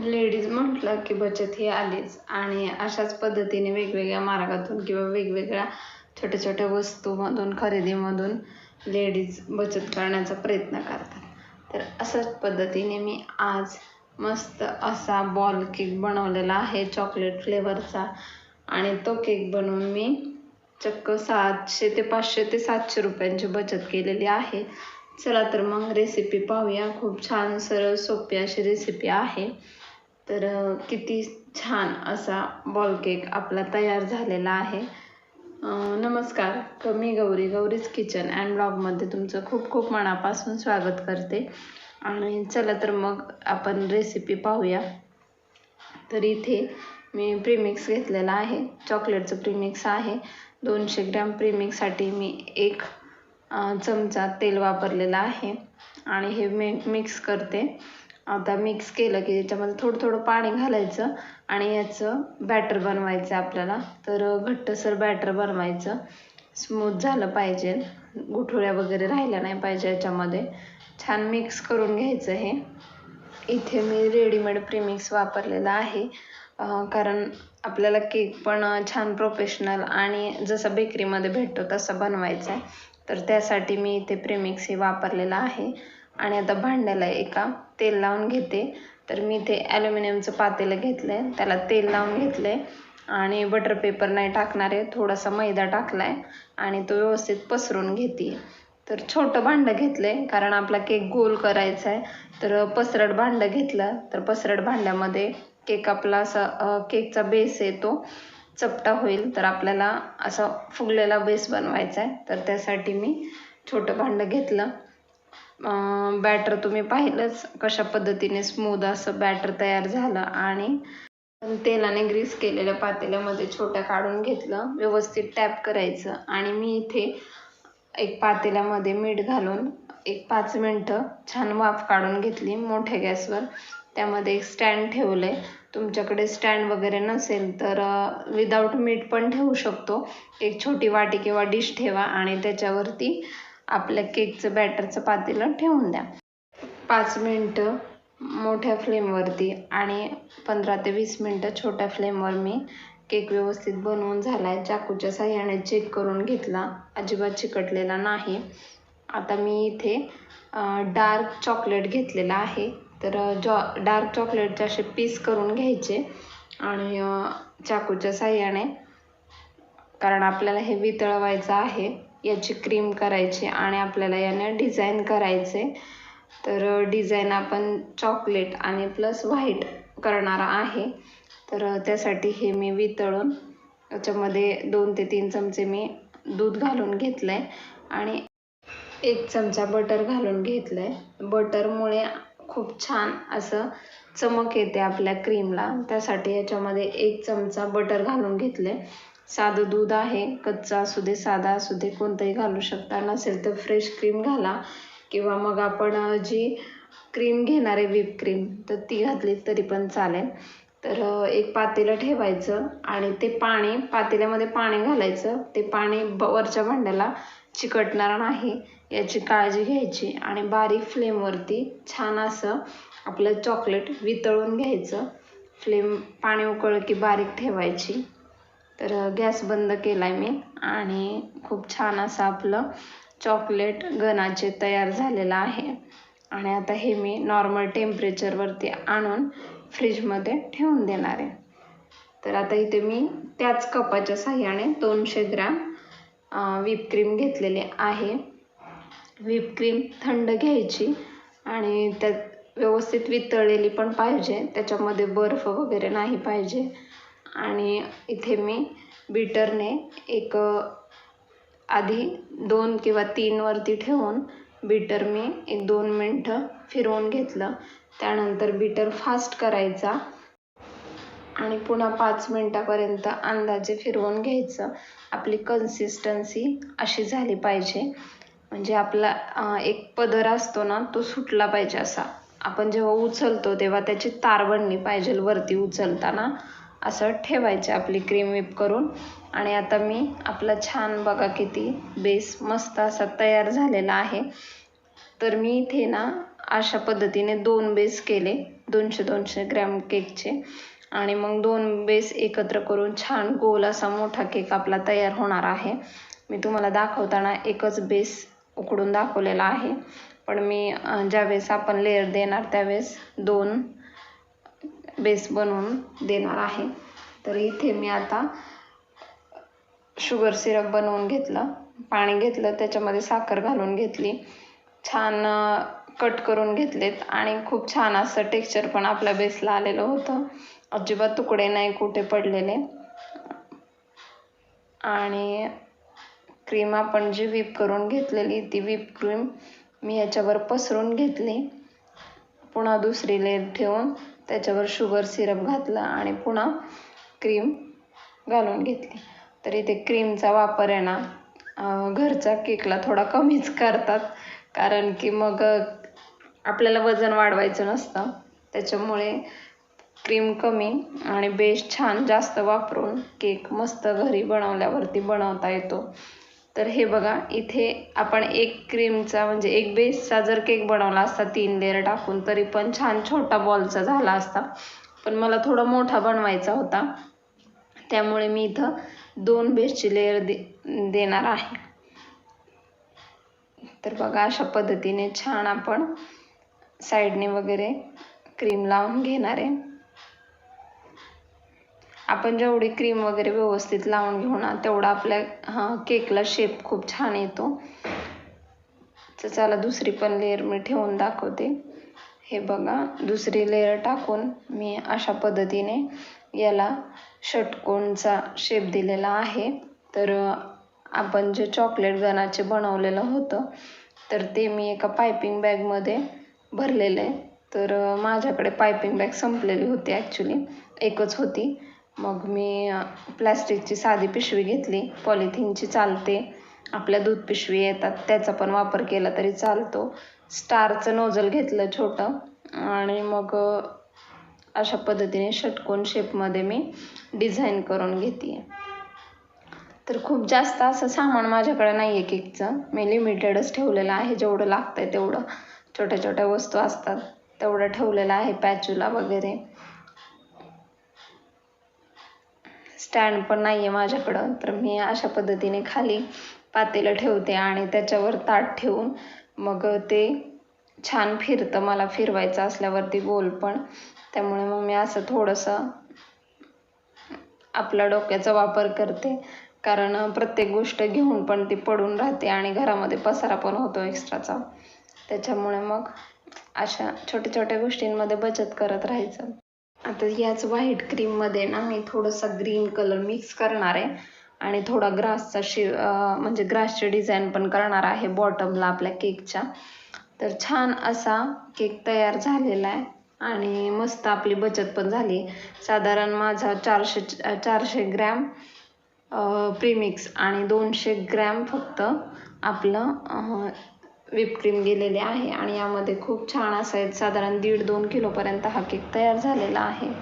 Ladies म्हटलं की बचत ही आलीच. आणि अशाच पद्धतीने वेगवेगळ्या मार्गातून किंवा वेगवेगळ्या छोट्या छोट्या वस्तूमधून खरेदीमधून लेडीज बचत करण्याचा प्रयत्न करतात. तर अशाच पद्धतीने मी आज मस्त असा बॉल केक बनवलेला आहे चॉकलेट फ्लेवरचा. आणि तो केक बनवून मी चक्क सातशे ते पाचशे ते सातशे रुपयांची बचत केलेली आहे. चला तर मग रेसिपी पाहूया. खूप छान सरळ सोपी अशी रेसिपी आहे. तर किती छान असा बॉल केक आपला तयार झालेला आहे. नमस्कार. कमी मी गौरी गौरीज किचन अँड ब्लॉगमध्ये तुमचं खूप खूप मनापासून स्वागत करते. आणि चला तर मग आपण रेसिपी पाहूया. तर इथे मी प्रीमिक्स घेतलेला आहे. चॉकलेटचं प्रीमिक्स आहे. दोनशे ग्रॅम प्रीमिक्ससाठी मी एक चमचा तेल वापरलेलं आहे. आणि हे मी मिक्स करते. आता मिक्स केलं की याच्यामध्ये थोडं थोडं पाणी घालायचं आणि याचं बॅटर बनवायचं आहे आपल्याला. तर घट्टसर बॅटर बनवायचं. स्मूथ झालं पाहिजे. गुठळ्या वगैरे राहिल्या नाही पाहिजे याच्यामध्ये. छान मिक्स करून घ्यायचं हे. इथे मी रेडीमेड प्रीमिक्स वापरलेला आहे. कारण आपल्याला केक पण छान प्रोफेशनल आणि जसं बेकरीमध्ये भेटतो तसं बनवायचं आहे तर त्यासाठी मी इथे प्रेमिक्स हे वापरलेलं आहे. आणि आता भांड्याला एका तेल लावून घेते. तर मी ते ॲल्युमिनियमचं पातेलं घेतलं आहे त्याला तेल लावून घेतलं आहे आणि बटर पेपर नाही टाकणार आहे. थोडासा मैदा टाकला आहे आणि तो व्यवस्थित पसरून घेते. तर छोटं भांडं घेतलं आहे कारण आपला केक गोल करायचा आहे. तर पसरट भांडं घेतलं. तर पसरट भांड्यामध्ये केक आपला असा केकचा बेस आहे तो चपटा होईल. तर आपल्याला असा फुगलेला बेस बनवायचा आहे. तर त्यासाठी मी छोटं भांडं घेतलं. बॅटर तुम्ही पाहिलंच कशा पद्धतीने स्मूद असं बॅटर तयार झालं आणि तेलाने ग्रीस केलेल्या पातेल्यामध्ये छोट्या काढून घेतलं व्यवस्थित टॅप करायचं आणि मी इथे एक पातेल्यामध्ये मीठ घालून एक पाच मिनटं छान वाफ काढून घेतली मोठ्या गॅसवर. त्यामध्ये एक स्टँड ठेवलं आहे तुमच्याकडे स्टँड वगैरे नसेल तर विदाऊट मीठ पण ठेवू शकतो. एक छोटी वाटी किंवा डिश ठेवा आणि त्याच्यावरती आपल्या केकचं बॅटरचं पातेलं ठेवून द्या. पाच मिनटं मोठ्या फ्लेमवरती आणि पंधरा ते वीस मिनटं छोट्या फ्लेमवर मी केक व्यवस्थित बनवून झाला आहे चाकूच्या साह्याने चेक करून घेतला. अजिबात चिकटलेला नाही. आता मी इथे डार्क चॉकलेट घेतलेला आहे. तर जॉ डार्क चॉकलेटचे असे पीस करून घ्यायचे आणि चाकूच्या साह्याने. कारण आपल्याला हे वितळवायचं आहे. याची क्रीम करायची आणि आपल्याला याने डिझाईन करायचे. तर डिझाईन आपण चॉकलेट आणि प्लस व्हाईट करणार आहे. तर त्यासाठी हे मी वितळून याच्यामध्ये दोन ते तीन चमचे मी दूध घालून घेतलं आहे आणि एक चमचा बटर घालून घेतलं आहे बटरमुळे खूप छान असं चमक येते आपल्या क्रीमला त्यासाठी याच्यामध्ये एक चमचा बटर घालून घेतलं आहे साधं दूध आहे कच्चं असू दे साधा असू दे कोणतंही घालू शकता नसेल तर फ्रेश क्रीम घाला. किंवा मग आपण जी क्रीम घेणार आहे व्हिप क्रीम तर ती घातली तरी पण चालेल. तर एक पातेलं ठेवायचं आणि ते पाणी पातेल्यामध्ये पाणी घालायचं. ते पाणी ब वरच्या भांड्याला चिकटणार नाही याची काळजी घ्यायची. आणि बारीक फ्लेमवरती छान असं आपलं चॉकलेट वितळून घ्यायचं. फ्लेम पाणी उकळलं की बारीक ठेवायची. तर गॅस बंद केला आहे मी आणि खूप छान असं आपलं चॉकलेट गणाचे तयार झालेलं आहे. आणि आता हे मी नॉर्मल टेम्परेचरवरती आणून फ्रीजमध्ये ठेवून देणार आहे. तर आता इथे मी त्याच कपाच्या साह्याने दोनशे ग्रॅम व्हिप क्रीम घेतलेली आहे. व्हिप क्रीम थंड घ्यायची आणि त्यात व्यवस्थित वितळलेली पण पाहिजे त्याच्यामध्ये बर्फ वगैरे नाही पाहिजे. आणि इथे मी बीटरने एक आधी दोन किंवा तीनवरती ठेवून बीटर मी एक दोन मिनटं फिरवून घेतलं. त्यानंतर बीटर फास्ट करायचा आणि पुन्हा पाच मिनटापर्यंत अंदाजे फिरवून घ्यायचं. आपली कन्सिस्टन्सी अशी झाली पाहिजे. म्हणजे आपला एक पदर असतो ना तो सुटला पाहिजे असा. आपण जेव्हा उचलतो तेव्हा त्याची तार बनली पाहिजे वरती उचलताना. असं ठेवायचे आपली क्रीम विप करून. आणि आता मी आपला छान बघा किती बेस मस्त असा तयार झालेला आहे. तर मी इथे ना अशा पद्धतीने दोन बेस केले. दोनशे दोनशे ग्रॅम केकचे आणि मग दोन बेस एकत्र करून छान गोल असा मोठा केक आपला तयार होणार आहे. मी तुम्हाला दाखवताना एकच बेस उकडून दाखवलेला आहे. पण मी ज्यावेळेस आपण लेअर देणार त्यावेळेस दोन बेस बनवून देणार आहे. तर इथे मी आता शुगर सिरप बनवून घेतलं. पाणी घेतलं त्याच्यामध्ये साखर घालून घेतली. छान कट करून घेतलेत आणि खूप छान असं टेक्स्चर पण आपल्या बेसला आलेलं होतं. अजिबात तुकडे नाही कुठे पडलेले. आणि क्रीम आपण जी व्हीप करून घेतलेली ती व्हीप क्रीम मी याच्यावर पसरून घेतली. पुन्हा दुसरी लेअर ठेवून त्याच्यावर शुगर सिरप घातला आणि पुन्हा क्रीम घालून घेतली. तर इथे क्रीमचा वापर आहे ना घरचा केकला थोडा कमीच करतात. कारण की मग आपल्याला वजन वाढवायचं नसतं. त्याच्यामुळे क्रीम कमी आणि बेस छान जास्त वापरून केक मस्त घरी बनवल्यावरती बनवता येतो. तर हे बघा इथे आपण एक क्रीमचा म्हणजे एक बेसचा जर केक बनवला असता तीन लेअर टाकून तरी पण छान छोटा बॉलचा झाला असता. पण मला थोडा मोठा बनवायचा होता. त्यामुळे मी इथं दोन बेसची लेअर दे देणार आहे. तर बघा अशा पद्धतीने छान आपण साईडने वगैरे क्रीम लावून घेणार आहे. आपण जेवढी क्रीम वगैरे व्यवस्थित लावून घेऊ ना तेवढा आपल्या हा केकला शेप खूप छान येतो. तर चला दुसरी पण लेअर मी ठेवून दाखवते. हे बघा दुसरी लेअर टाकून मी अशा पद्धतीने याला षटकोणचा शेप दिलेला आहे. तर आपण जे चॉकलेट गणाचे बनवलेलं होतं तर ते मी एका पायपिंग बॅगमध्ये भरलेलं आहे. तर माझ्याकडे पायपिंग बॅग संपलेली होती ॲक्च्युली एकच होती. मग मी प्लॅस्टिकची साधी पिशवी घेतली. पॉलिथिनची चालते. आपल्या दूध पिशवी येतात. त्याचा पण वापर केला तरी चालतो. स्टारचं नोजल घेतलं छोटं. आणि मग अशा पद्धतीने षटकोन शेपमध्ये मी डिझाईन करून घेते. तर खूप जास्त असं सामान माझ्याकडे नाही आहे केकचं. मी लिमिटेडच ठेवलेलं आहे. जेवढं लागतं आहे तेवढं. छोट्या छोट्या वस्तू असतात. तेवढं ठेवलेलं आहे पॅचुला वगैरे. स्टँड पण नाही आहे माझ्याकडं. तर मी अशा पद्धतीने खाली पातेलं ठेवते आणि त्याच्यावर ताट ठेवून मग ते छान फिरतं. मला फिरवायचं असल्यावरती गोल पण. त्यामुळे मग मी असं थोडंसं आपल्या डोक्याचा वापर करते. कारण प्रत्येक गोष्ट घेऊन पण ती पडून राहते आणि घरामध्ये पसारा पण होतो एक्स्ट्राचा. त्याच्यामुळे मग अशा छोट्या छोट्या गोष्टींमध्ये बचत करत राहायचं. आता याच व्हाईट क्रीममध्ये ना मी थोडासा ग्रीन कलर मिक्स करणार आहे. आणि थोडा ग्रासचा शि म्हणजे ग्रासचे डिझाईन पण करणार आहे बॉटमला आपल्या केकच्या तर छान असा केक तयार झालेला आहे. आणि मस्त आपली बचत पण झाली. साधारण माझा चारशे चारशे ग्रॅम प्रीमिक्स आणि दोनशे ग्रॅम फक्त आपलं विपक्रीम गेलेले आहे. आणि यामध्ये खूप छान असं आहे साधारण दीड दोन किलोपर्यंत हा केक तयार झालेला आहे.